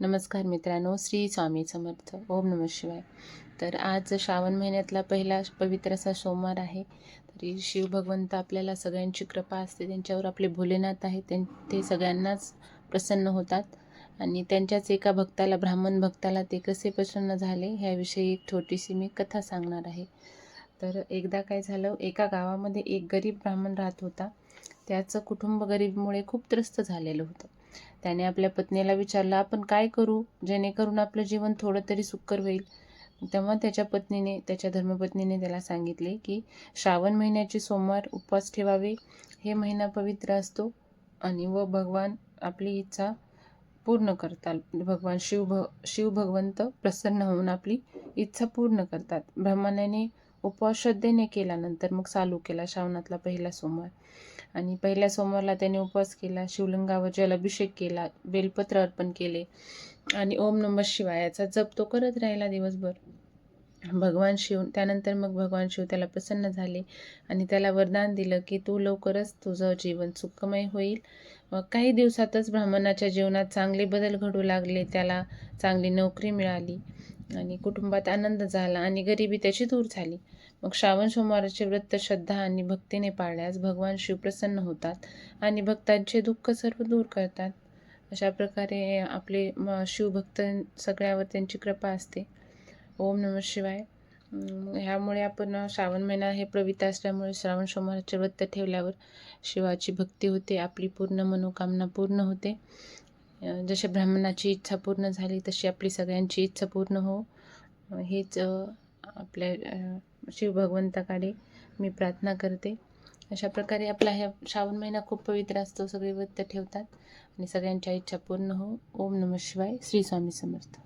नमस्कार मित्रांनो श्री स्वामी समर्थ. ओम नम शिवाय. तर आज श्रावण महिन्यातला पहिला पवित्र असा सोमवार आहे. तरी शिव भगवंत आपल्याला सगळ्यांची कृपा असते. त्यांच्यावर आपले भोलेनाथ आहे त्यां ते सगळ्यांनाच प्रसन्न होतात. आणि त्यांच्याच एका भक्ताला ब्राह्मण भक्ताला ते कसे प्रसन्न झाले ह्याविषयी एक छोटीशी मी कथा सांगणार आहे. तर एकदा काय झालं एका गावामध्ये एक गरीब ब्राह्मण राहत होता. त्याचं कुटुंब गरीबमुळे खूप त्रस्त झालेलं होतं. त्याने आपल्या पत्नीला विचारलं आपण काय करू? जेणेकरून आपलं जीवन थोडं तरी सुकर होईल. तेव्हा त्याच्या पत्नीने त्याच्या धर्मपत्नीने त्याला सांगितले की श्रावण महिन्याचे सोमवार उपवास ठेवावे. हे महिना पवित्र असतो आणि व भगवान आपली इच्छा पूर्ण करतात. भगवान शिव भ शिव भगवंत प्रसन्न होऊन आपली इच्छा पूर्ण करतात. ब्राह्मणाने उपवास श्रद्धेने केल्यानंतर मग चालू केला श्रावणातला पहिला सोमवार. आणि पहिल्या सोमवारला त्याने उपवास केला शिवलिंगावर जलाभिषेक केला बेलपत्र अर्पण केले आणि ओम नम शिवायाचा जप तो करत राहिला दिवसभर. भगवान शिव त्यानंतर मग भगवान शिव त्याला प्रसन्न झाले आणि त्याला वरदान दिलं की तू लवकरच तुझं जीवन सुखमय होईल. काही दिवसातच ब्राह्मणाच्या जीवनात चांगले बदल घडू लागले त्याला चांगली नोकरी मिळाली. आणि कुटुंबात आनंद झाला आणि गरिबी त्याची दूर झाली. मग श्रावण सोमवाराचे व्रत श्रद्धा आणि भक्तीने पाळल्यास भगवान शिव प्रसन्न होतात आणि भक्तांचे दुःख सर्व दूर करतात. अशा प्रकारे आपले म शिवभक्त सगळ्यावर त्यांची कृपा असते. ओम नम शिवाय. ह्यामुळे आपण श्रावण महिना हे पवित्र असल्यामुळे श्रावण सोमवाराचे व्रत ठेवल्यावर शिवाची भक्ती होते आपली पूर्ण मनोकामना पूर्ण होते. जसे ब्राह्मणाची इच्छा पूर्ण झाली तशी आपली सगळ्यांची इच्छा पूर्ण हो. हेच आपल्या शिवभगवंताकडे मी प्रार्थना करते. अशा प्रकारे आपला ह्या श्रावण महिना खूप पवित्र असतो सगळे व्रत ठेवतात आणि सगळ्यांच्या इच्छा पूर्ण हो. ओम नम शिवाय. श्री स्वामी समर्थ.